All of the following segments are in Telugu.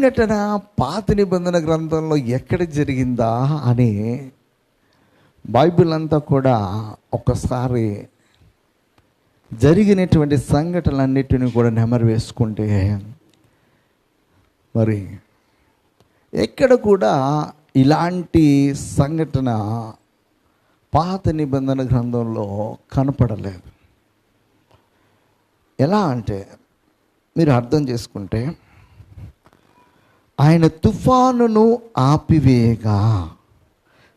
సంఘటన పాత నిబంధన గ్రంథంలో ఎక్కడ జరిగిందా అని బైబిల్ అంతా కూడా ఒకసారి జరిగినటువంటి సంఘటనలన్నిటిని కూడా నెమరు వేసుకుంటే మరి ఎక్కడ కూడా ఇలాంటి సంఘటన పాత నిబంధన గ్రంథంలో కనపడలేదు. ఎలా అంటే మీరు అర్థం చేసుకుంటే ఆయన తుఫానును ఆపివేయగా.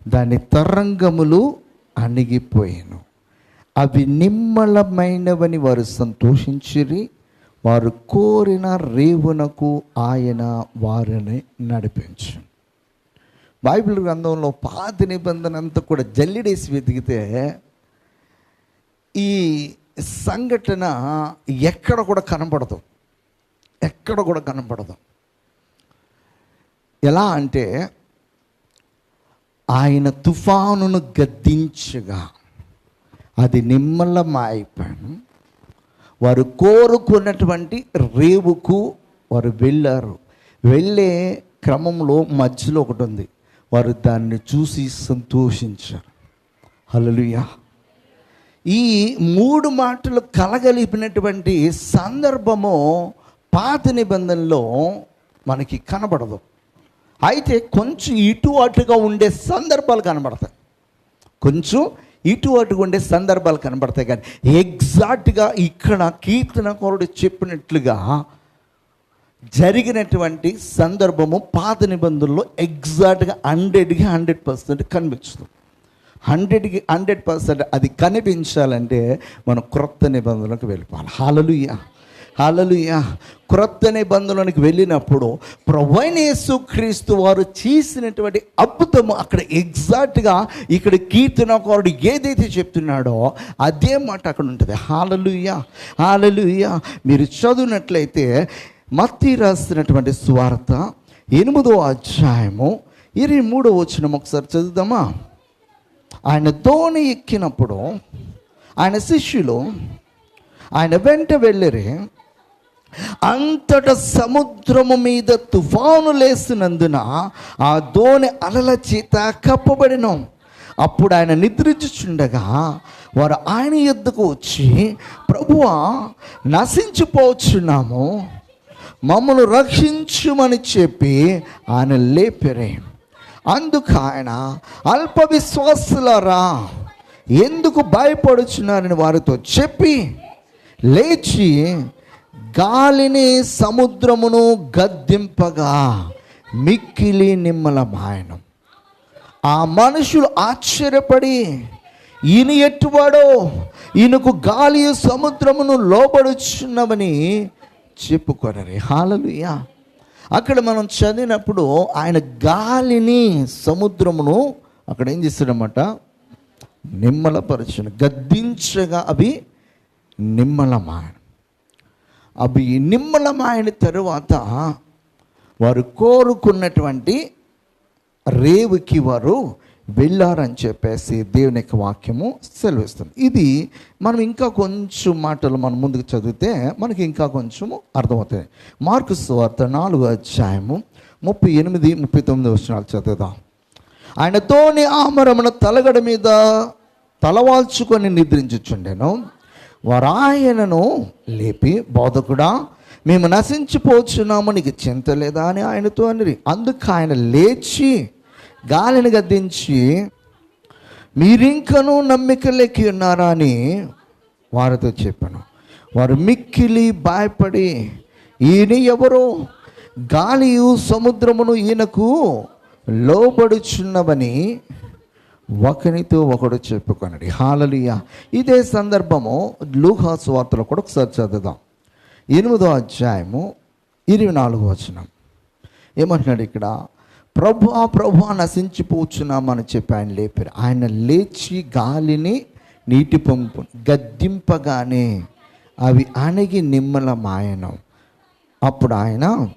దాని తరంగములు అణిగిపోయాను. అవి నిమ్మలమైనవని వారు సంతోషించిరి. వారు కోరిన రేవునకు ఆయన వారిని నడిపించు. బైబిల్ గ్రంథంలో పాత నిబంధన అంతా కూడా జల్లిడేసి వెతికితే ఈ సంఘటన ఎక్కడ కూడా కనపడదు ఎక్కడ కూడా కనపడదు ఎలా అంటే ఆయన తుఫానును గద్దించగా అది నిమ్మలమాయిపోయాను వారు కోరుకున్నటువంటి రేవుకు వారు వెళ్ళారు. వెళ్ళే క్రమంలో మధ్యలో ఒకటి ఉంది. వారు దాన్ని చూసి సంతోషించారు. హలలుయా ఈ మూడు మాటలు కలగలిపినటువంటి సందర్భము పాత నిబంధనలో మనకి కనబడదు. అయితే కొంచెం ఇటు అటుగా ఉండే సందర్భాలు కనబడతాయి. కొంచెం ఇటు అటుగా ఉండే సందర్భాలు కనబడతాయి కానీ ఎగ్జాక్ట్గా ఇక్కడ కీర్తనకోరుడు చెప్పినట్లుగా జరిగినటువంటి సందర్భము పాత నిబంధనలో ఎగ్జాక్ట్గా హండ్రెడ్కి హండ్రెడ్ పర్సెంట్ కనిపించదు హండ్రెడ్కి హండ్రెడ్ పర్సెంట్ అది కనిపించాలంటే మనం క్రొత్త నిబంధనలకు వెళ్ళిపోవాలి. హాలలుయ్యా అలలుయ క్రొత్త నిబంధనలోనికి వెళ్ళినప్పుడు ప్రవైనేసు క్రీస్తు వారు చేసినటువంటి అద్భుతము అక్కడ ఎగ్జాక్ట్గా ఇక్కడ కీర్తనకారుడు ఏదైతే చెప్తున్నాడో అదే మాట అక్కడ ఉంటుంది. హాలలుయ హాలలుయ మీరు చదివినట్లయితే మత్తి రాసినటువంటి స్వార్థ ఎనిమిదో అధ్యాయము ఇరవై మూడో వచ్చిన ఒకసారి చదువుదామా? ఆయన దోణి ఎక్కినప్పుడు ఆయన శిష్యులు ఆయన వెంట వెళ్ళరే అంతట సముద్రము మీద తుఫాను లేసినందున ఆ దోణి అలల చేత కప్పబడిన. అప్పుడు ఆయన నిద్రించుచుండగా వారు ఆయన ఎద్దుకు వచ్చి ప్రభువా నశించిపోవచ్చున్నాము మమ్మల్ని రక్షించుమని చెప్పి ఆయన లేపరే. అందుకు ఆయన అల్ప విశ్వాసులరా ఎందుకు భయపడుచున్నారని వారితో చెప్పి లేచి గాలిని సముద్రమును గద్దింపగా మిక్కిలి నిమ్మలమాయనం ఆ మనుషులు ఆశ్చర్యపడి ఈయన ఎట్టువాడో ఈయనకు గాలి సముద్రమును లోబడుచున్నవని చెప్పుకొనరి. హాలలుయా. అక్కడ మనం చదివినప్పుడు ఆయన గాలిని సముద్రమును అక్కడ ఏం చేస్తాడనమాట నిమ్మలపరచును. గద్దించగా అవి నిమ్మలమాయన అవి నిమ్మలమైన తరువాత వారు కోరుకున్నటువంటి రేవుకి వారు వెళ్ళారని చెప్పేసి దేవుని యొక్క వాక్యము సెలవిస్తుంది. ఇది మనం ఇంకా కొంచెం మాటలు మనం ముందుకు చదివితే మనకి ఇంకా కొంచెము అర్థమవుతుంది. మార్కు స్వార్త నాలుగో అధ్యాయము ముప్పై ఎనిమిది ముప్పై తొమ్మిది వచ్చినాలు చదువుదాం. ఆయనతోని ఆమరమున తలగడ మీద తలవాల్చుకొని నిద్రించుచుండెను. వారు ఆయనను లేపి బోధకుడా మేము నశించిపోచున్నాము నీకు చింత లేదా? అని ఆయనతో అనిరి. అందుకు ఆయన లేచి గాలిని గద్దించి మీరింకనూ నమ్మిక లెక్కి ఉన్నారా? అని వారితో చెప్పాను. వారు మిక్కిలి భయపడి ఈయన ఎవరో? గాలియు సముద్రమును ఈయనకు లోబడుచున్నవని ఒకనితో ఒకడు చెప్పుకొనడి. హాలలియ. ఇదే సందర్భము లూహాసు వార్తలో కూడా ఒకసారి చదువుదాం. ఎనిమిదో అధ్యాయము ఇరవై నాలుగో వచనం. ఏమంటున్నాడు ఇక్కడ? ప్రభు ప్రభు నశించిపోచున్నామని చెప్పి ఆయన లేపారు. ఆయన లేచి గాలిని నీటి పంపు గద్దింపగానే అవి అణగి నిమ్మల మాయనం. అప్పుడు ఆయన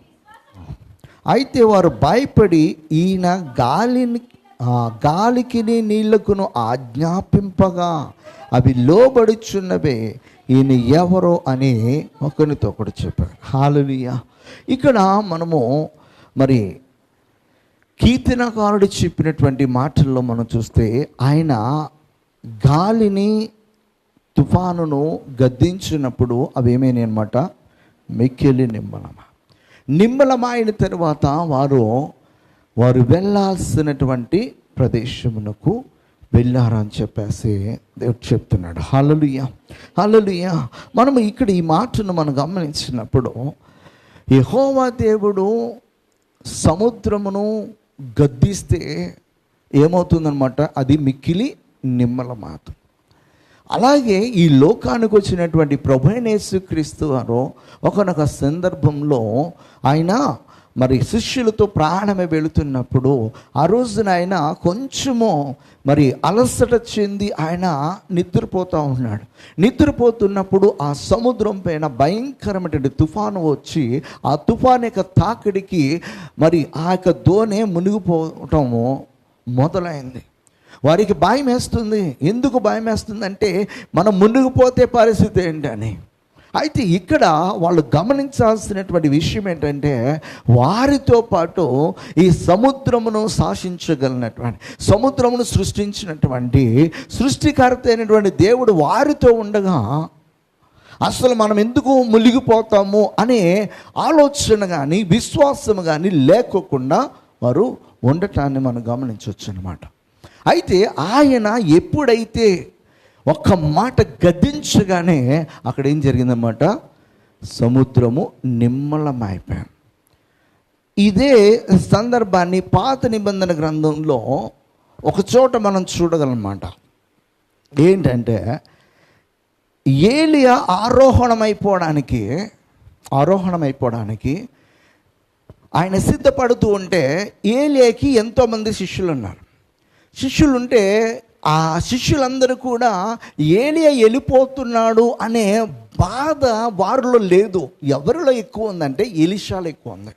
అయితే వారు భయపడి ఈయన గాలిని గాలికి నీళ్ళకును ఆజ్ఞాపింపగా. అవి లోబడుచున్నవే. ఈయన ఎవరో అని ఒకరితో ఒకటి చెప్పారు హాలలియ. ఇక్కడ మనము మరి కీర్తనకారుడు చెప్పినటువంటి మాటల్లో మనం చూస్తే ఆయన గాలిని తుఫానును గద్దించినప్పుడు అవి ఏమైనాయి అనమాట మిక్కిలి నిమ్మలమ నిమ్మలమైన తర్వాత వారు వారు వెళ్ళాల్సినటువంటి ప్రదేశమునకు వెళ్ళారని చెప్పేసి దేవుడు చెప్తున్నాడు. హలలుయ హలలుయ మనం ఇక్కడ ఈ మాటను మనం గమనించినప్పుడు యహోవా దేవుడు సముద్రమును గద్దిస్తే ఏమవుతుందనమాట అది మిక్కిలి నిమ్మల మాట. అలాగే ఈ లోకానికి వచ్చినటువంటి ప్రభు క్రీస్తు వారు ఒకనొక సందర్భంలో ఆయన మరి శిష్యులతో ప్రాణమే వెళుతున్నప్పుడు ఆ రోజున ఆయన కొంచెము మరి అలసట చెంది ఆయన నిద్రపోతూ ఉన్నాడు. నిద్రపోతున్నప్పుడు ఆ సముద్రం పైన భయంకరమైనటువంటి తుఫాను వచ్చి ఆ తుఫాను యొక్క తాకిడికి మరి ఆ యొక్క దోణి మునిగిపోవటము మొదలైంది. వారికి భయం వేస్తుంది ఎందుకు భయం వేస్తుంది అంటే మనం మునిగిపోతే పరిస్థితి ఏంటని. అయితే ఇక్కడ వాళ్ళు గమనించాల్సినటువంటి విషయం ఏంటంటే వారితో పాటు ఈ సముద్రమును శాసించగలిగినటువంటి సముద్రమును సృష్టించినటువంటి సృష్టికర్త అయినటువంటి దేవుడు వారితో ఉండగా అసలు మనం ఎందుకు మునిగిపోతాము అనే ఆలోచన కానీ విశ్వాసం కానీ లేకోకుండా వారు ఉండటాన్ని మనం గమనించవచ్చు అనమాట అయితే ఆయన ఎప్పుడైతే ఒక్క మాట గద్దించగానే అక్కడ ఏం జరిగిందన్నమాట? సముద్రము నిమ్మలమైపోయాం ఇదే సందర్భాన్ని పాత నిబంధన గ్రంథంలో ఒక చోట మనం చూడగలమాట ఏంటంటే ఏలియా ఆరోహణమైపోవడానికి ఆరోహణమైపోవడానికి ఆయన సిద్ధపడుతూ ఉంటే ఏలియాకి ఎంతోమంది శిష్యులు ఉన్నారు శిష్యులు ఉంటే ఆ శిష్యులందరూ కూడా ఏలియా వెళ్ళిపోతున్నాడు అనే బాధ వారిలో లేదు. ఎవరిలో ఎక్కువ ఉందంటే ఎలిషాలో ఎక్కువ ఉంది.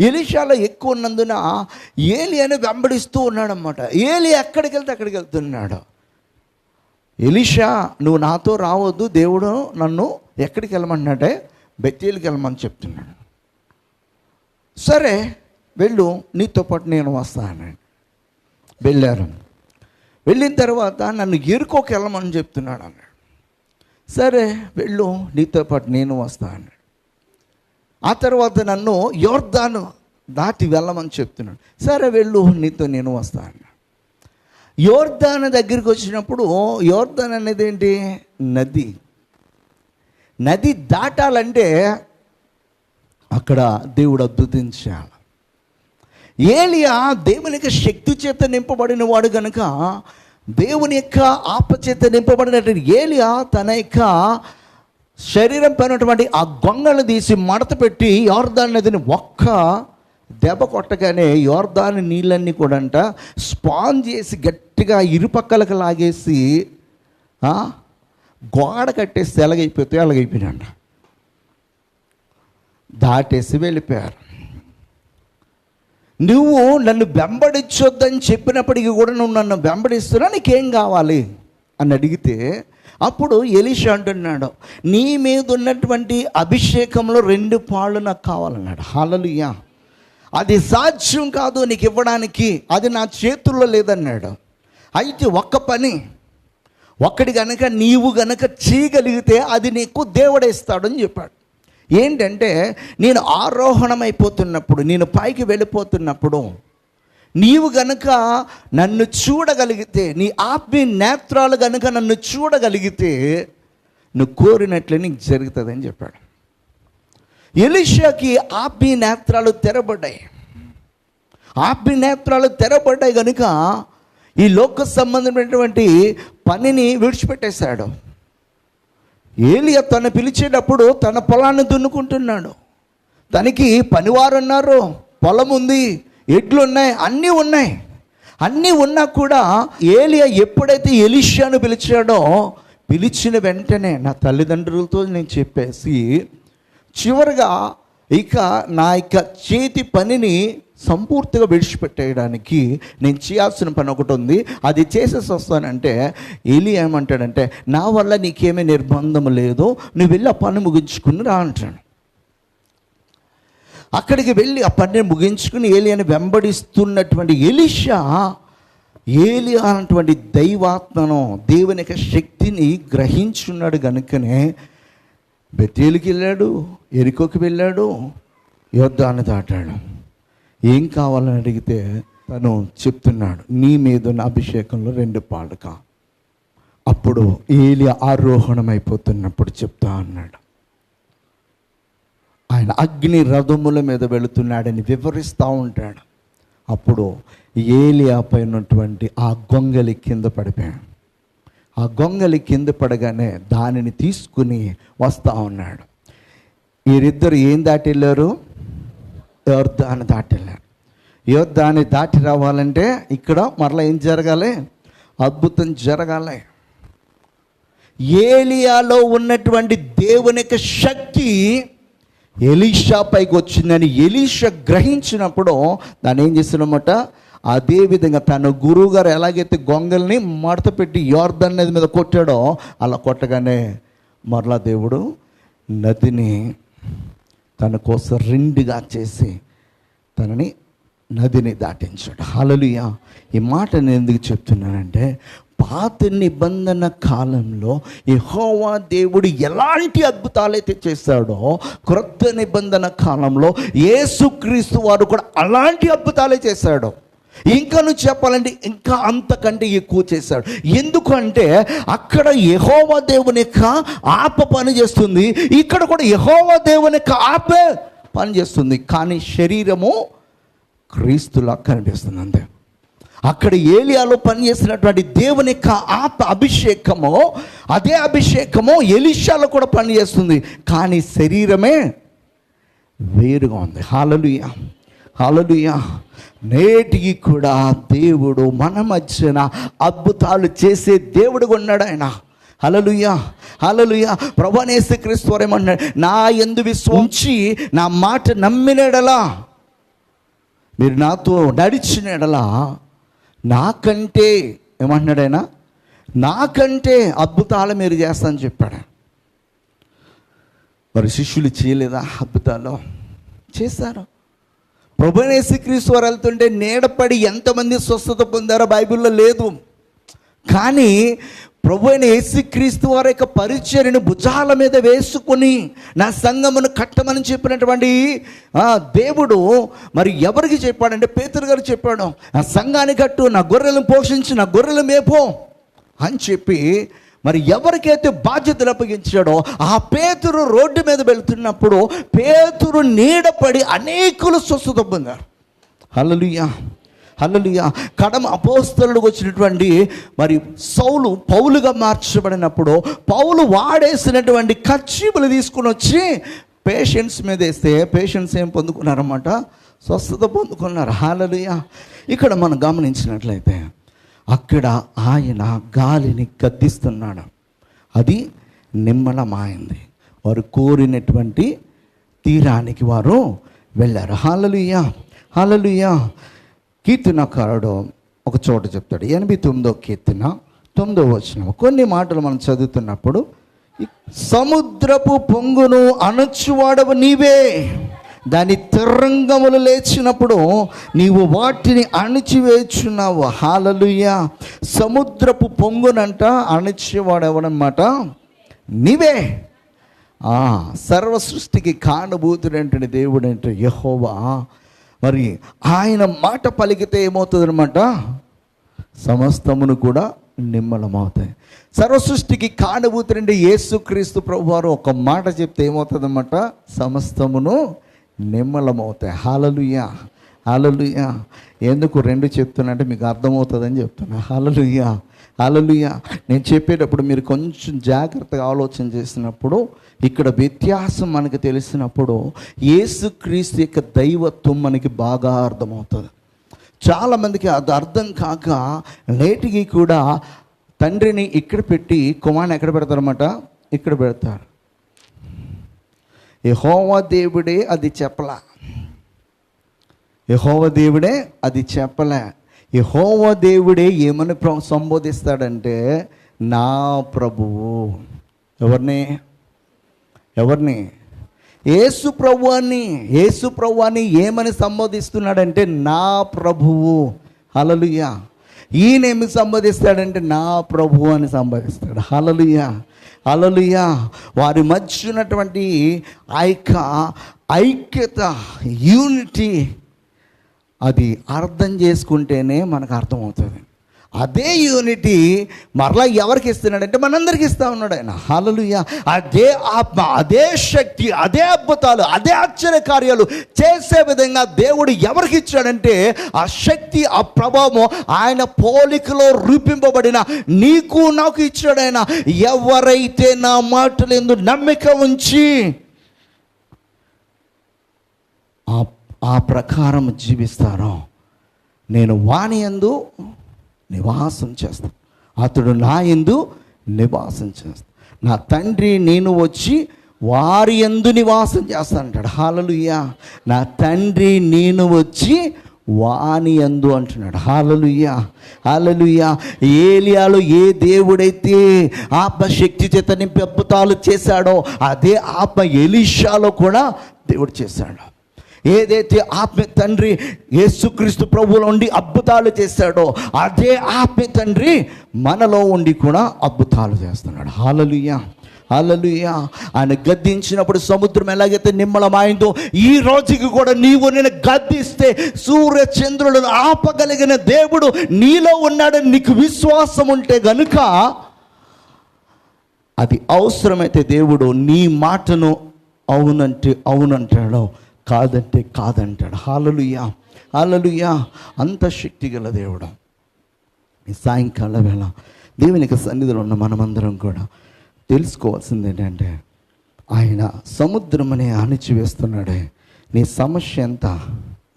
ఎలిషాలో ఎక్కువ ఉన్నందున ఏలియాని వెంబడిస్తూ ఉన్నాడనమాట ఏలి ఎక్కడికి వెళ్తే అక్కడికి వెళ్తున్నాడు. ఎలిషా నువ్వు నాతో రావద్దు దేవుడు నన్ను ఎక్కడికి వెళ్ళమన్నాడే బెత్తేలికి వెళ్ళమని చెప్తున్నాడు. సరే వెళ్ళు నీతో పాటు నేను వస్తాను. వెళ్ళారు. వెళ్ళిన తర్వాత నన్ను ఎరుకోకి వెళ్ళమని చెప్తున్నాడు అన్నాడు. సరే వెళ్ళు నీతో పాటు నేను వస్తా అన్నాడు. ఆ తర్వాత నన్ను యోర్ధాను దాటి వెళ్ళమని చెప్తున్నాడు. సరే వెళ్ళు నీతో నేను వస్తా అన్నాడు. యోర్దాన్ దగ్గరికి వచ్చినప్పుడు యోర్దాన్ అనేది ఏంటి? నది. నది దాటాలంటే అక్కడ దేవుడు అద్భుతించాలి. ఏలియా దేవుని యొక్క శక్తి చేత నింపబడిన వాడు కనుక దేవుని యొక్క ఆపచేత నింపబడినటువంటి ఏలియా తన యొక్క శరీరం పైనటువంటి ఆ గొంగళను తీసి మడత పెట్టి యోర్దాన్ నదిని ఒక్క దెబ్బ కొట్టగానే యోర్దాన్ నీళ్ళన్నీ కూడా అంట స్పాన్ చేసి గట్టిగా ఇరుపక్కలకు లాగేసి గోడ కట్టేసి ఎలాగైపోతే అలాగైపోయినంట దాటేసి వెళ్ళిపోయారు. నువ్వు నన్ను వెంబడించొద్దని చెప్పినప్పటికీ కూడా నువ్వు నన్ను వెంబడిస్తున్నా నీకేం కావాలి? అని అడిగితే అప్పుడు ఎలిషా అంటున్నాడు నీ మీద ఉన్నటువంటి అభిషేకంలో రెండు పాళ్ళు నాకు కావాలన్నాడు. హాలలుయా. అది సాధ్యం కాదు నీకు ఇవ్వడానికి అది నా చేతుల్లో లేదన్నాడు. అయితే ఒక్క పని ఒక్కడి గనక నీవు గనక చేయగలిగితే అది నీకు దేవుడేస్తాడని చెప్పాడు. ఏంటంటే నేను ఆరోహణమైపోతున్నప్పుడు నేను పైకి వెళ్ళిపోతున్నప్పుడు నీవు గనుక నన్ను చూడగలిగితే నీ ఆత్మీయ నేత్రాలు గనుక నన్ను చూడగలిగితే నువ్వు కోరినట్లే నీకు జరుగుతుందని చెప్పాడు. ఎలిషాకి ఆత్మీయ నేత్రాలు తెరబడ్డాయి. ఆత్మీయ నేత్రాలు తెరబడ్డాయి కనుక ఈ లోక సంబంధమైనటువంటి పనిని విడిచిపెట్టేశాడు. ఏలియా తను పిలిచేటప్పుడు తన పొలాన్ని దున్నుకుంటున్నాడు. తనకి పనివారు ఉన్నారు పొలం ఉంది ఎడ్లు ఉన్నాయి అన్నీ ఉన్నాయి. అన్నీ ఉన్నా కూడా ఏలియా ఎప్పుడైతే ఎలిషియాను పిలిచాడో పిలిచిన వెంటనే నా తల్లిదండ్రులతో నేను చెప్పేసి చివరిగా ఇక నా యొక్క చేతి పనిని సంపూర్తిగా విడిచిపెట్టేయడానికి నేను చేయాల్సిన పని ఒకటి ఉంది. అది చేసేసి వస్తానంటే ఎలి ఏమంటాడంటే నా వల్ల నీకేమీ నిర్బంధం లేదు నువ్వు వెళ్ళి ఆ పని ముగించుకుని రా అంటాడు. అక్కడికి వెళ్ళి ఆ పనిని ముగించుకుని ఏలియాని వెంబడిస్తున్నటువంటి ఎలిషా ఏలియా అన్నటువంటి దైవాత్మను దేవుని యొక్క శక్తిని గ్రహించున్నాడు కనుకనే బెత్తీలకి వెళ్ళాడు ఎరుకోకి వెళ్ళాడు యుద్ధాన్ని దాటాడు. ఏం కావాలని అడిగితే తను చెప్తున్నాడు నీ మీద అభిషేకంలో రెండు పాడుక అప్పుడు ఏలి ఆరోహణమైపోతున్నప్పుడు చెప్తా అన్నాడు. ఆయన అగ్ని రథముల మీద వెళుతున్నాడని వివరిస్తూ ఉంటాడు. అప్పుడు ఏలియా పైనటువంటి ఆ గొంగలి కింద పడిపోయాడు. ఆ గొంగలి కింద పడగానే దానిని తీసుకుని వస్తా ఉన్నాడు. వీరిద్దరు ఏం దాటి వెళ్ళారు యోర్ధాన్ని దాటి వెళ్ళారు యోర్ధాన్ని దాటి రావాలంటే ఇక్కడ మరలా ఏం జరగాలి? అద్భుతం జరగాలి. ఏలియాలో ఉన్నటువంటి దేవుని యొక్క శక్తి ఎలీషా పైకి వచ్చిందని ఎలీషా గ్రహించినప్పుడు దాన్ని ఏం చేస్తున్నమాట? అదేవిధంగా తన గురువు గారు ఎలాగైతే గొంగల్ని మడత పెట్టి యోర్ధన్ నది మీద కొట్టాడో అలా కొట్టగానే మరలా దేవుడు నదిని తన కోసం రెండుగా చేసి తనని నదిని దాటించాడు. హలలుయ ఈ మాట నేను ఎందుకు చెప్తున్నానంటే పాత నిబంధన కాలంలో యహోవా దేవుడు ఎలాంటి అద్భుతాలైతే చేశాడో క్రొత్త నిబంధన కాలంలో యేసుక్రీస్తు వారు కూడా అలాంటి అద్భుతాలే చేశాడు. ఇంకా నువ్వు చెప్పాలంటే ఇంకా అంతకంటే ఎక్కువ చేశాడు. ఎందుకంటే అక్కడ యహోవా దేవుని యొక్క ఆప పని చేస్తుంది. ఇక్కడ కూడా యహోవా దేవుని యొక్క ఆపే పని చేస్తుంది. కానీ శరీరము క్రీస్తులా కనిపిస్తుంది అంతే. అక్కడ ఏలియాలో పనిచేసినటువంటి దేవుని యొక్క ఆప అభిషేకము అదే అభిషేకము ఎలిషాలో కూడా పనిచేస్తుంది కానీ శరీరమే వేరుగా ఉంది. హాలలుయా హాలలుయ నేటికి కూడా దేవుడు మన మధ్యన అద్భుతాలు చేసే దేవుడు ఉన్నాడు ఆయన. హలలుయ హలలుయ ప్రభనేసి క్రీస్తువారు ఏమన్నాడు నా ఎందు విశ్వంచి నా మాట నమ్మినడలా. మీరు నాతో నడిచిన ఎడలా నాకంటే ఏమంటున్నాడు ఆయన? నాకంటే అద్భుతాలు మీరు చేస్తానని చెప్పాడు. మరి శిష్యులు చేయలేదా అద్భుతాలు? చేశారు. ప్రభునేసి క్రీస్తు వారు వెళ్తుంటే నీడపడి ఎంతమంది స్వస్థత పొందారో బైబిల్లో లేదు. కానీ ప్రభు అయిన యేసుక్రీస్తు వారి యొక్క పరిచర్ని భుజాల మీద వేసుకొని నా సంఘమును కట్టమని చెప్పినటువంటి దేవుడు మరి ఎవరికి చెప్పాడంటే పేతురు గారు చెప్పాడు ఆ సంఘాన్ని కట్టు నా గొర్రెలను పోషించి నా గొర్రెలు మేపో అని చెప్పి మరి ఎవరికైతే బాధ్యతలు అప్పగించాడో ఆ పేతురు రోడ్డు మీద వెళ్తున్నప్పుడు పేతురు నీడపడి అనేకులు స్వస్థత పొందారు. హలలుయా హలలుయా కడమ అపోస్తలుడికి వచ్చినటువంటి మరి సౌలు పౌలుగా మార్చబడినప్పుడు పౌలు వాడేసినటువంటి ఖర్చీపులు తీసుకుని వచ్చి పేషెంట్స్ మీద వేస్తే పేషెంట్స్ ఏం పొందుకున్నారన్నమాట? స్వస్థత పొందుకున్నారు. హాలలుయా ఇక్కడ మనం గమనించినట్లయితే అక్కడ ఆయన గాలిని గద్దిస్తున్నాడు. అది నిమ్మలమైంది వారు కోరినటువంటి తీరానికి వారు వెళ్ళారు. హాలలుయ్యా హాలలుయ్యా కీర్తనకారుడు ఒక చోట చెప్తాడు. ఎనభై తొమ్మిదో కీర్తన తొమ్మిదో వచ్చిన కొన్ని మాటలు మనం చదువుతున్నప్పుడు సముద్రపు పొంగును అణచువాడవు నీవే. దాని తిరంగములు లేచినప్పుడు నీవు వాటిని అణిచివేచున్నావు. హాలలుయ సముద్రపు పొంగునంట అణిచేవాడెవడనమాట నీవే. ఆ సర్వ సృష్టికి కానుభూతుడంటే దేవుడు అంటే యహోవా. మరి ఆయన మాట పలికితే ఏమవుతుందనమాట సమస్తమును కూడా నిమ్మలమవుతాయి. సర్వసృష్టికి కానుభూతుడంటే యేసుక్రీస్తు ప్రభువారు ఒక మాట చెప్తే ఏమవుతుందన్నమాట? సమస్తమును నిమ్మలమవుతాయి. హాలలుయా. హాలలుయా. ఎందుకు రెండు చెప్తున్నా అంటే మీకు అర్థమవుతుందని చెప్తున్నా. హాలలుయా. హాలలుయా. నేను చెప్పేటప్పుడు మీరు కొంచెం జాగ్రత్తగా ఆలోచన చేసినప్పుడు ఇక్కడ వ్యత్యాసం మనకు తెలిసినప్పుడు యేసుక్రీస్తు యొక్క దైవత్వం మనకి బాగా అర్థమవుతుంది. చాలామందికి అది అర్థం కాక నేటికి కూడా తండ్రిని ఇక్కడ పెట్టి కుమార్ని ఎక్కడ పెడతారన్నమాట? ఇక్కడ పెడతారు. యహోవా దేవుడే అది చెప్పలా. యహోవ దేవుడే అది చెప్పలే. యహోవ దేవుడే ఏమని ప్ర- సంబోధిస్తాడంటే నా ప్రభువు. ఎవరిని? ఎవరిని? యేసు ప్రభు అని యేసు ప్రభు అని ఏమని సంబోధిస్తున్నాడంటే నా ప్రభువు. హలలుయ ఈయనేమి సంబోధిస్తాడంటే నా ప్రభువు అని సంబోధిస్తాడు. హలలుయ అలలుయ వారి మధ్య ఉన్నటువంటి ఆ యొక్క ఐక్యత యూనిటీ అది అర్థం చేసుకుంటేనే మనకు అర్థమవుతుంది. అదే యూనిటీ మరలా ఎవరికి ఇస్తున్నాడంటే మనందరికి ఇస్తా ఉన్నాడు ఆయన. హాలలుయ అదే ఆత్మ అదే శక్తి అదే అద్భుతాలు అదే ఆశ్చర్య కార్యాలు చేసే విధంగా దేవుడు ఎవరికి ఇచ్చాడంటే ఆ శక్తి ఆ ప్రభావం ఆయన పోలికలో రూపింపబడిన నీకు నాకు ఇచ్చాడు ఆయన. ఎవరైతే నా మాటలు ఎందు నమ్మిక ఉంచి ఆ ప్రకారం జీవిస్తారో నేను వాని యందు నివాసం చేస్తాను అతడు నా ఎందు నివాసం చేస్తాను నా తండ్రి నేను వచ్చి వారి ఎందు నివాసం చేస్తానంటాడు హాలలుయ్యా నా తండ్రి నేను వచ్చి వాని యందు అంటున్నాడు. హాలలుయ్యా హాలలుయ్యా ఏలియాలో ఏ దేవుడైతే ఆత్మ శక్తి చేత నింపి అద్భుతాలు చేశాడో అదే ఆత్మ ఎలీషాలో కూడా దేవుడు చేశాడు. ఏదైతే ఆత్మ తండ్రి యేసుక్రీస్తు ప్రభువులో ఉండి అద్భుతాలు చేస్తాడో అదే ఆత్మ తండ్రి మనలో ఉండి కూడా అద్భుతాలు చేస్తున్నాడు. హాలలుయ్యా హాలలుయ్య ఆయన గద్దించినప్పుడు సముద్రం ఎలాగైతే నిమ్మలమైందో ఈ రోజుకి కూడా నీవు నేను గద్దిస్తే సూర్య చంద్రులను ఆపగలిగిన దేవుడు నీలో ఉన్నాడని నీకు విశ్వాసం ఉంటే గనుక అది అవసరమైతే దేవుడు నీ మాటను అవునంటే అవునంటాడు కాదంటే కాదంటాడు. హాలలుయా హాలలుయా అంత శక్తి గల దేవుడు. ఈ సాయంకాల వేళ దేవునికి సన్నిధిలో ఉన్న మనమందరం కూడా తెలుసుకోవాల్సింది ఏంటంటే ఆయన సముద్రమనే అణిచివేస్తున్నాడే. నీ సమస్య ఎంత?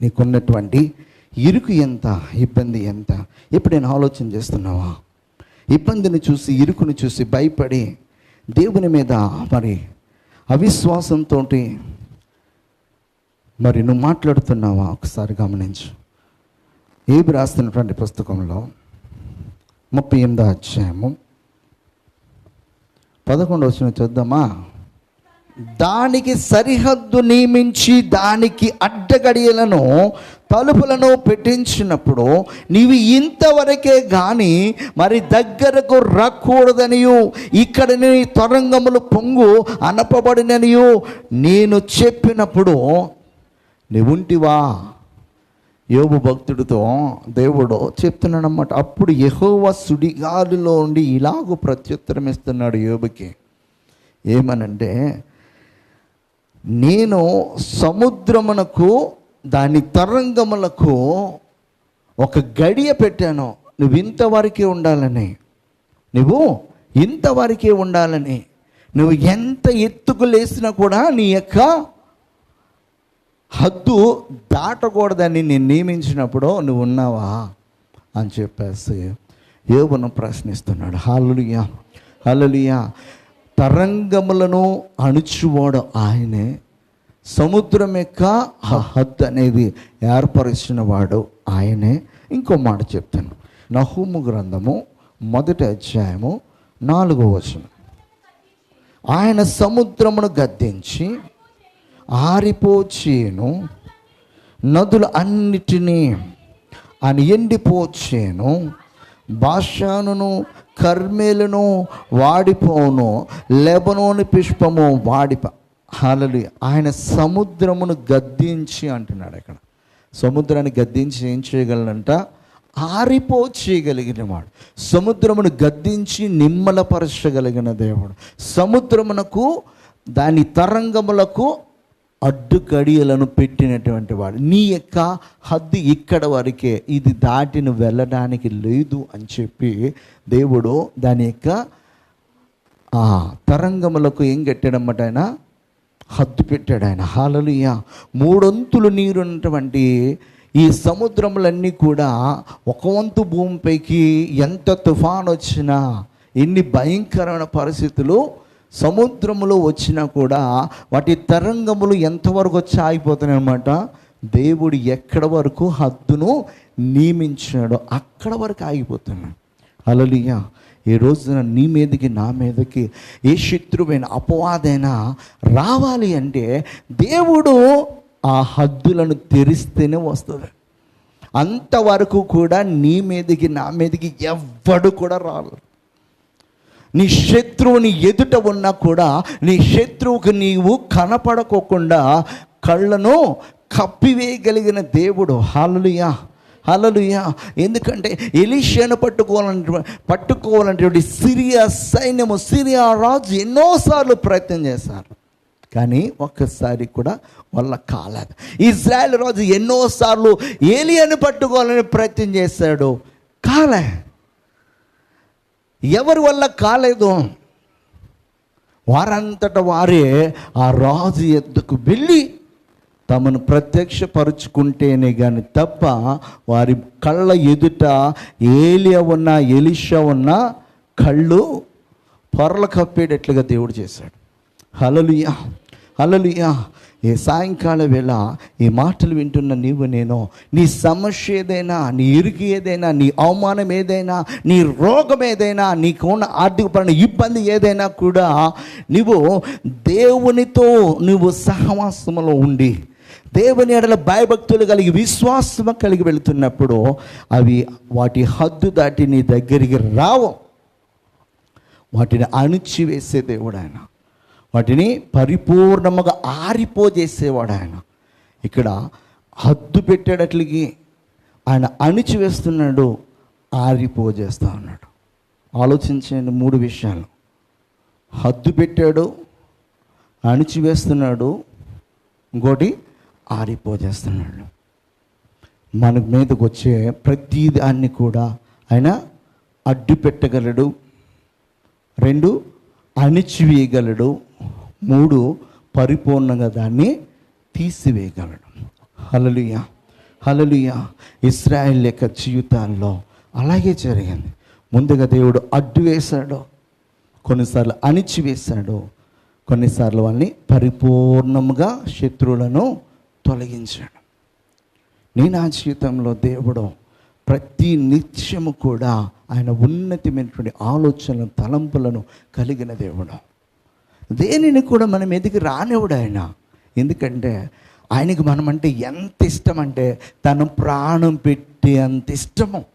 నీకున్నటువంటి ఇరుకు ఎంత? ఇబ్బంది ఎంత? ఎప్పుడైనా ఆలోచన చేస్తున్నావా? ఇబ్బందిని చూసి ఇరుకుని చూసి భయపడి దేవుని మీద మరి అవిశ్వాసంతో మరి నువ్వు మాట్లాడుతున్నావా? ఒకసారి గమనించు. ఏబి రాస్తున్నటువంటి పుస్తకంలో ముప్పై ఎనిమిదో అధ్యాయము పదకొండు వచ్చిన చూద్దామా? దానికి సరిహద్దు నియమించి దానికి అడ్డగడియలను తలుపులను పెట్టించినప్పుడు నీవు ఇంతవరకే గాని మరి దగ్గరకు రాకూడదనియు ఇక్కడ తొరంగములు పొంగు అనపబడిననియు నేను చెప్పినప్పుడు నువ్వుంటివా యోబు భక్తుడితో దేవుడు చెప్తున్నాడన్నమాట అప్పుడు యహోవ సుడిగాలిలో ఉండి ఇలాగూ ప్రత్యుత్తరం ఇస్తున్నాడు యోబుకి. ఏమనంటే నేను సముద్రమునకు దాని తరంగములకు ఒక గడియ పెట్టాను. నువ్వు ఇంతవరకే ఉండాలని. నువ్వు ఇంతవరకే ఉండాలని. నువ్వు ఎంత ఎత్తుకు లేసినా కూడా నీ యొక్క హద్దు దాటకూడదని నేను నియమించినప్పుడు నువ్వు ఉన్నావా అని చెప్పేసి యోగును ప్రశ్నిస్తున్నాడు. హల్లుయా హల్లుయా తరంగములను అణుచువాడు ఆయనే. సముద్రం యొక్క హద్దు అనేది ఏర్పరిచిన వాడు ఆయనే. ఇంకో మాట చెప్తాను. నహూము గ్రంథము మొదటి అధ్యాయము నాలుగో వచనం. ఆయన సముద్రమును గద్దించి ఆరిపోచేను నదులు అన్నిటినీ ఆయన ఎండిపోచేను భాషాను కర్మేలను వాడిపోను లెబనోని పుష్పము వాడిప. హాలలు ఆయన సముద్రమును గద్దించి అంటున్నాడు అక్కడ సముద్రాన్ని గద్దించి ఏం చేయగలనంట? ఆరిపో చేయగలిగిన వాడు సముద్రమును గద్దించి నిమ్మలపరచగలిగిన దేవుడు. సముద్రమునకు దాని తరంగములకు అడ్డు గడియలను పెట్టినటువంటి వాడు. నీ యొక్క హద్దు ఇక్కడ వరకే ఇది దాటిని వెళ్ళడానికి లేదు అని చెప్పి దేవుడు దాని యొక్క ఆ తరంగములకు ఏం కట్టాడన్నమాట ఆయన? హద్దు పెట్టాడు ఆయన. హాలలుయ మూడొంతులు నీరున్నటువంటి ఈ సముద్రములన్నీ కూడా ఒక వంతు భూమిపైకి ఎంత తుఫాన్ వచ్చినా ఎన్ని భయంకరమైన పరిస్థితులు సముద్రములో వచ్చినా కూడా వాటి తరంగములు ఎంతవరకు వచ్చి ఆగిపోతున్నాయి అనమాట దేవుడు ఎక్కడ వరకు హద్దును నియమించినాడో అక్కడ వరకు ఆగిపోతున్నాడు అలలియా ఈ రోజున నీ మీదకి నా మీదకి ఏ శత్రువైన అపవాదైనా రావాలి అంటే దేవుడు ఆ హద్దులను తెరిస్తేనే వస్తుంది. అంతవరకు కూడా నీ మీదకి నా మీదకి ఎవ్వడు కూడా రాలేదు నీ శత్రువుని ఎదుట ఉన్నా కూడా నీ శత్రువుకు నీవు కనపడకోకుండా కళ్ళను కప్పివేయగలిగిన దేవుడు. హల్లెలూయా హలలుయా ఎందుకంటే ఎలీషియాను పట్టుకోవాలంటే పట్టుకోవాలంటే సిరియా సైన్యము సిరియా రాజు ఎన్నోసార్లు ప్రయత్నం చేశారు. కానీ ఒక్కసారి కూడా వాళ్ళ కాలేదు. ఇజ్రాయెల్ రాజు ఎన్నోసార్లు ఏలియాను పట్టుకోవాలని ప్రయత్నం చేశాడు. కాలే. ఎవరి వల్ల కాలేదు? వారంతట వారే ఆ రాజు ఎద్దుకు వెళ్ళి తమను ప్రత్యక్షపరుచుకుంటేనే కానీ తప్ప వారి కళ్ళ ఎదుట ఏలియా ఉన్న ఎలిష ఉన్న కళ్ళు పొరలు కప్పేటట్లుగా దేవుడు చేశాడు. హలలుయా హలలుయా ఈ సాయంకాల వేళ ఈ మాటలు వింటున్న నీవు నేను నీ సమస్య ఏదైనా నీ ఇరుగు ఏదైనా నీ అవమానం ఏదైనా నీ రోగం ఏదైనా నీకున్న ఆర్థికపరమైన ఇబ్బంది ఏదైనా కూడా నువ్వు దేవునితో నువ్వు సహవాసములో ఉండి దేవుని ఎడల భయభక్తులు కలిగి విశ్వాసం కలిగి వెళుతున్నప్పుడు అవి వాటి హద్దు దాటి నీ దగ్గరికి రావు. వాటిని అణిచివేసే దేవుడు ఆయన. వాటిని పరిపూర్ణముగా ఆరిపోజేసేవాడు ఆయన. ఇక్కడ హద్దు పెట్టేటట్లకి ఆయన అణిచివేస్తున్నాడు ఆరిపోజేస్తా ఉన్నాడు. ఆలోచించండి మూడు విషయాలు. హద్దు పెట్టాడు అణిచివేస్తున్నాడు ఇంకోటి ఆరిపోజేస్తున్నాడు. మన మీదకు వచ్చే ప్రతి దాన్ని కూడా ఆయన అడ్డు పెట్టగలడు రెండు అణిచివేయగలడు. మూడు పరిపూర్ణంగా దాన్ని తీసివేయగలడు. హలలుయ హలలుయ ఇస్రాయల్ యొక్క జీవితాల్లో అలాగే జరిగింది. ముందుగా దేవుడు అడ్డు వేశాడు. కొన్నిసార్లు అణిచివేశాడు. కొన్నిసార్లు వాళ్ళని పరిపూర్ణముగా శత్రువులను తొలగించాడు. నేను ఆ జీవితంలో దేవుడు ప్రతి నిత్యము కూడా ఆయన ఉన్నతమైనటువంటి ఆలోచనలను తలంపులను కలిగిన దేవుడు. దేనిని కూడా మనం ఎదిగి రానివ్వడు ఆయన. ఎందుకంటే ఆయనకి మనం అంటే ఎంత ఇష్టం అంటే తను ప్రాణం పెట్టి అంత ఇష్టము.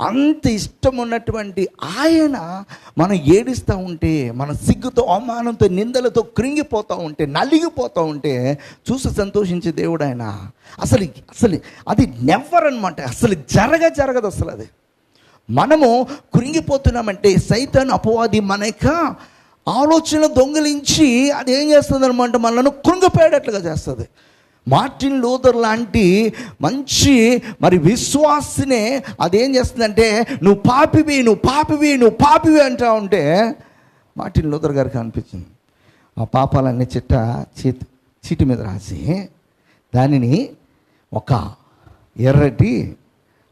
అంత ఇష్టం ఉన్నటువంటి ఆయన మనం ఏడుస్తూ ఉంటే మన సిగ్గుతో అవమానంతో నిందలతో కృంగిపోతూ ఉంటే నలిగిపోతూ ఉంటే చూసి సంతోషించే దేవుడు ఆయన. అసలు అసలు అది నెవ్వర్ అనమాట అసలు జరగ జరగదు అసలు అది. మనము కృంగిపోతున్నామంటే సైతాన్ అపవాది మన యొక్క ఆలోచన దొంగిలించి అది ఏం చేస్తుంది అనమాట మనల్ని కృంగిపోయేటట్లుగా చేస్తుంది. మార్టిన్ లూథర్ లాంటి మంచి మరి విశ్వాసినే అదేం చేస్తుందంటే నువ్వు పాపివి నువ్వు పాపివి నువ్వు పాపివి అంటా ఉంటే మార్టిన్ లూథర్ గారికి అనిపించింది. ఆ పాపాలన్నీ చిట్ట చీటి చీటి మీద రాసి దానిని ఒక ఎర్రటి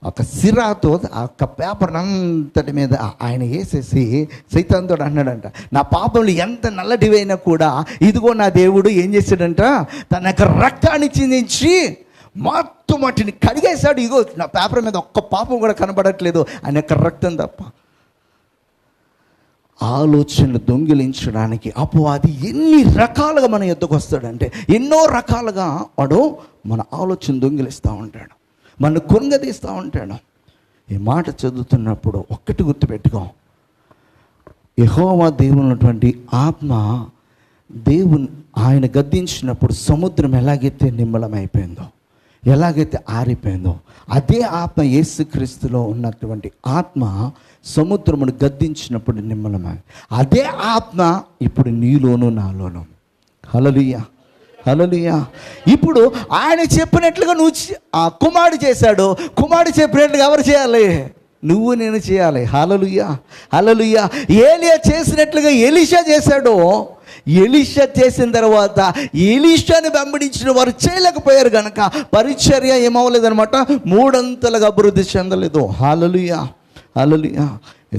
ఒక సిరాతో ఆ యొక్క పేపర్ అంతటి మీద ఆయన వేసేసి సైతాంతో అన్నాడంట నా పాపములు ఎంత నల్లటివైనా కూడా ఇదిగో నా దేవుడు ఏం చేశాడంట? తన యొక్క రక్తాన్ని చిందించి మొత్తం వాటిని కడిగేశాడు. ఇగో నా పేపర్ మీద ఒక్క పాపం కూడా కనబడట్లేదు. ఆయన యొక్క రక్తం తప్ప. ఆలోచనలు దొంగిలించడానికి అపవాది ఎన్ని రకాలుగా మన ఎద్దుకు వస్తాడంటే ఎన్నో రకాలుగా వాడు మన ఆలోచన దొంగిలిస్తూ ఉంటాడు. మన కృంగదీస్తూ ఉంటాడు. ఈ మాట చదువుతున్నప్పుడు ఒక్కటి గుర్తుపెట్టుకో. యహోవా దేవునటువంటి ఆత్మ దేవుని ఆయన గద్దించినప్పుడు సముద్రం ఎలాగైతే నిమ్మలమైపోయిందో ఎలాగైతే ఆరిపోయిందో అదే ఆత్మ యేసుక్రీస్తులో ఉన్నటువంటి ఆత్మ సముద్రమును గద్దించినప్పుడు నిమ్మలమై అదే ఆత్మ ఇప్పుడు నీలోను నాలోను. హలలుయ్యా హలలుయ్యా ఇప్పుడు ఆయన చెప్పినట్లుగా నువ్వు ఆ కుమారుడు చేశాడు. కుమారుడు చెప్పినట్లుగా ఎవరు చేయాలి? నువ్వు నేను చేయాలి. హలలుయ్యా హలలుయ్యా ఏలియా చేసినట్లుగా ఎలిషా చేశాడు. ఎలిషా చేసిన తర్వాత ఎలిషాని వెంబడించిన వారు చేయలేకపోయారు కనుక పరిచర్య ఏమవ్వలేదనమాట మూడంతలుగా అభివృద్ధి చెందలేదు. హాలలుయా హాలలుయా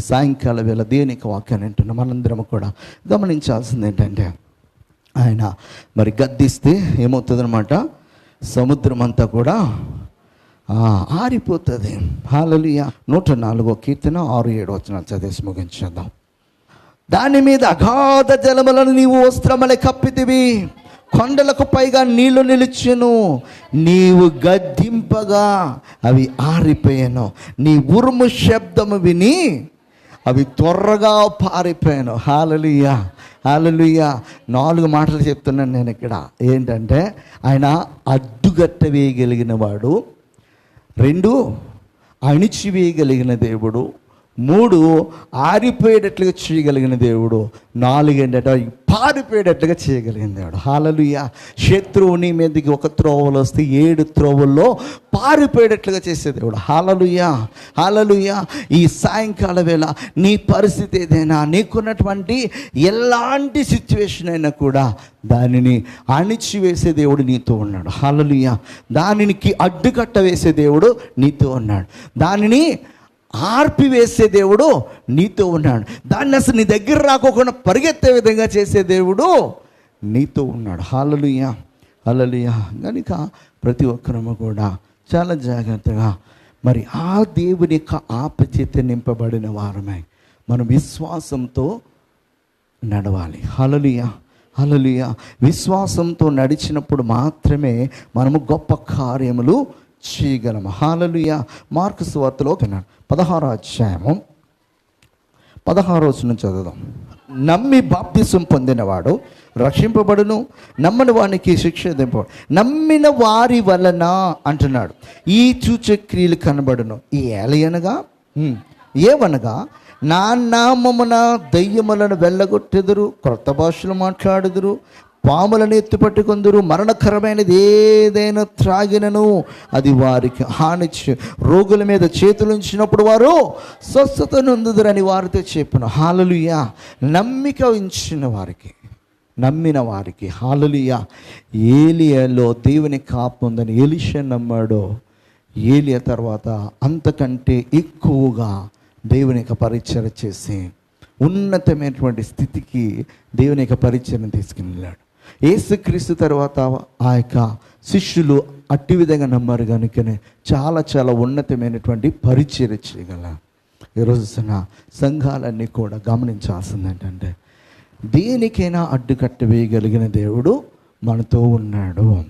సాయంకాల వేళ దేనికి వాక్యాన్ని వింటున్నాం? మనందరం కూడా గమనించాల్సింది ఏంటంటే ఆయన మరి గద్దిస్తే ఏమవుతుందనమాట సముద్రం అంతా కూడా ఆరిపోతుంది. హాలలియ నూట నాలుగో కీర్తన ఆరు ఏడు వచ్చిన చదివేసి ముగించేద్దాం. దాని మీద అగాధ జలములను నీవు వస్త్రమలే కప్పితివి. కొండలకు పైగా నీళ్ళు నిలిచెను. నీవు గద్దింపగా అవి ఆరిపోయాను. నీ ఉరుము శబ్దము విని అవి త్వరగా పారిపోయాను. హాలలియా హాలలుయ్య నాలుగు మాటలు చెప్తున్నాను నేను ఇక్కడ. ఏంటంటే ఆయన అడ్డుగట్ట వేయగలిగిన వాడు. రెండు అణిచివేయగలిగిన దేవుడు. మూడు ఆరిపోయేటట్లుగా చేయగలిగిన దేవుడు నాలుగు ఏంటంటే పారిపోయేటట్లుగా చేయగలిగిన దేవుడు. హాలలుయ శత్రువుని మీదకి ఒక త్రోవలు వస్తే ఏడు త్రోవల్లో పారిపోయేటట్లుగా చేసే దేవుడు. హాలలుయ హాలలుయ ఈ సాయంకాల వేళ నీ పరిస్థితి ఏదైనా నీకున్నటువంటి ఎలాంటి సిచ్యువేషన్ అయినా కూడా దానిని అణిచివేసే దేవుడు నీతో ఉన్నాడు. హాలలుయ దానికి అడ్డుకట్ట వేసే దేవుడు నీతో ఉన్నాడు. దానిని ఆర్పివేసే దేవుడు నీతో ఉన్నాడు. దాన్ని అసలు నీ దగ్గర రాకోకుండా పరిగెత్తే విధంగా చేసే దేవుడు నీతో ఉన్నాడు. హాలలుయ హాలలుయ కనుక ప్రతి ఒక్కరము కూడా చాలా జాగ్రత్తగా మరి ఆ దేవుని యొక్క ఆపచేత నింపబడిన వారమే మనం విశ్వాసంతో నడవాలి. హలలియ హలలియ విశ్వాసంతో నడిచినప్పుడు మాత్రమే మనము గొప్ప కార్యములు చేయగలము. హాలలుయ మార్కు సువార్తలో విన్నాడు పదహారో అధ్యాయము. పదహారో నుంచి చదువుదాం. నమ్మి బాప్తిసం పొందినవాడు రక్షింపబడును నమ్మని వానికి శిక్ష దింప నమ్మిన వారి వలన అంటున్నాడు. ఈ సూచక్రియలు కనబడును. ఈ ఏలయనగా ఏమనగా నా నామమున దయ్యములను వెళ్ళగొట్టెదురు క్రొత్త భాషలు మాట్లాడుదురు పాములను ఎత్తుపట్టుకుందరు. మరణకరమైనది ఏదైనా త్రాగినను అది వారికి హాని రోగుల మీద చేతులు ఉంచినప్పుడు వారు స్వస్థత నొందుదురని వారితో చెప్పిన హాలలుయ! నమ్మిక ఉంచిన వారికి నమ్మిన వారికి హాలలుయ! ఏలియాలో దేవుని కాపు ఉందని ఎలిషా నమ్మాడో. ఏలియా తర్వాత అంతకంటే ఎక్కువగా దేవుని యొక్క పరిచయం చేసి ఉన్నతమైనటువంటి స్థితికి దేవుని యొక్క పరిచయం తీసుకుని వెళ్ళాడు ఏసుక్రీస్తు తర్వాత ఆ యొక్క శిష్యులు అట్టి విధంగా నమ్మారు కనుకనే చాలా చాలా ఉన్నతమైనటువంటి పరిచయం చేయగల. ఈ రోజున సంఘాలన్నీ కూడా గమనించాల్సింది ఏంటంటే దేనికైనా అడ్డుకట్ట వేయగలిగిన దేవుడు మనతో ఉన్నాడు.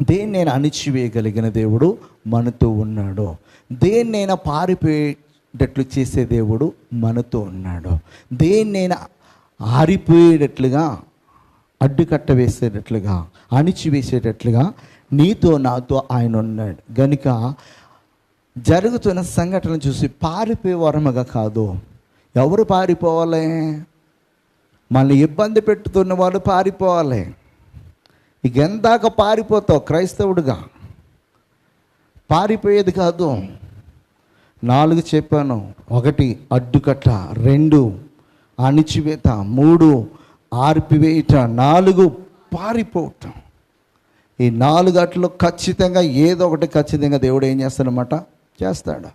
దేన్నైనా అణిచివేయగలిగిన దేవుడు మనతో ఉన్నాడు. దేన్నైనా పారిపోయేటట్లు చేసే దేవుడు మనతో ఉన్నాడు. దేన్నైనా ఆరిపోయేటట్లుగా అడ్డుకట్ట వేసేటట్లుగా అణిచివేసేటట్లుగా నీతో నాతో ఆయన ఉన్నాడు. గనుక జరుగుతున్న సంఘటనలు చూసి పారిపోయే వరమగా కాదు. ఎవరు పారిపోవాలి? మనల్ని ఇబ్బంది పెట్టుతున్న వాళ్ళు పారిపోవాలి. ఇక ఎందాక పారిపోతావు క్రైస్తవుడుగా. పారిపోయేది కాదు. నాలుగు చెప్పాను. ఒకటి అడ్డుకట్ట రెండు అణిచివేత మూడు ఆర్పివేయట నాలుగు పారిపోవటం. ఈ నాలుగు అట్లు ఖచ్చితంగా ఏదో ఒకటి ఖచ్చితంగా దేవుడు ఏం చేస్తాడనమాట చేస్తాడు.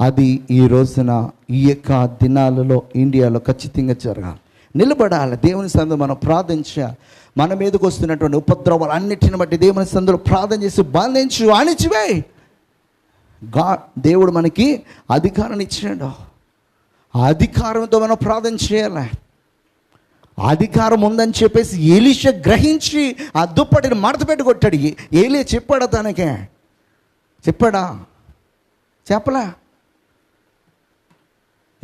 అది ఈ రోజున ఈ యొక్క దినాలలో ఇండియాలో ఖచ్చితంగా జరగాలి. నిలబడాలి. దేవుని సందు మనం ప్రార్థించాలి మన మీదకి వస్తున్నటువంటి ఉపద్రవాలు అన్నిటిని బట్టి దేవుని సందులో ప్రార్థన చేసి బంధించు అణిచివే. గా దేవుడు మనకి అధికారాన్ని ఇచ్చాడు. ఆ అధికారంతో మనం ప్రార్థన చేయాలి. అధికారం ఉందని చెప్పేసి ఏలిష గ్రహించి ఆ దుప్పటిని మడత పెట్టి కొట్టాడు. చెప్పాడా తనకే? చెప్పాడా? చెప్పలా?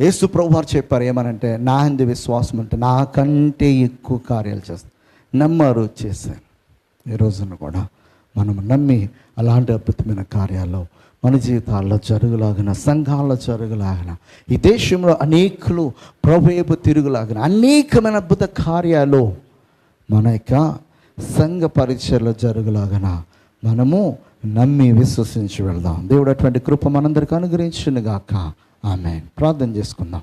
యేసు ప్రభు వారు చెప్పారు ఏమనంటే నా అంది విశ్వాసం అంటే నాకంటే ఎక్కువ కార్యాలు చేస్తాను నమ్మారు చేశాను. ఈ రోజున కూడా మనం నమ్మి అలాంటి అద్భుతమైన కార్యాలు మన జీవితాల్లో జరుగులాగిన సంఘాల్లో జరుగులాగిన ఈ దేశంలో అనేకులు ప్రభువేపు తిరుగులాగిన అనేకమైన అద్భుత కార్యాలు మన యొక్క సంఘ పరిచయలో జరుగులాగన మనము నమ్మి విశ్వసించి వెళ్దాం. దేవుడు అటువంటి కృప మనందరికీ అనుగ్రహించునుగాక. ఆమె ప్రార్థన చేసుకుందాం.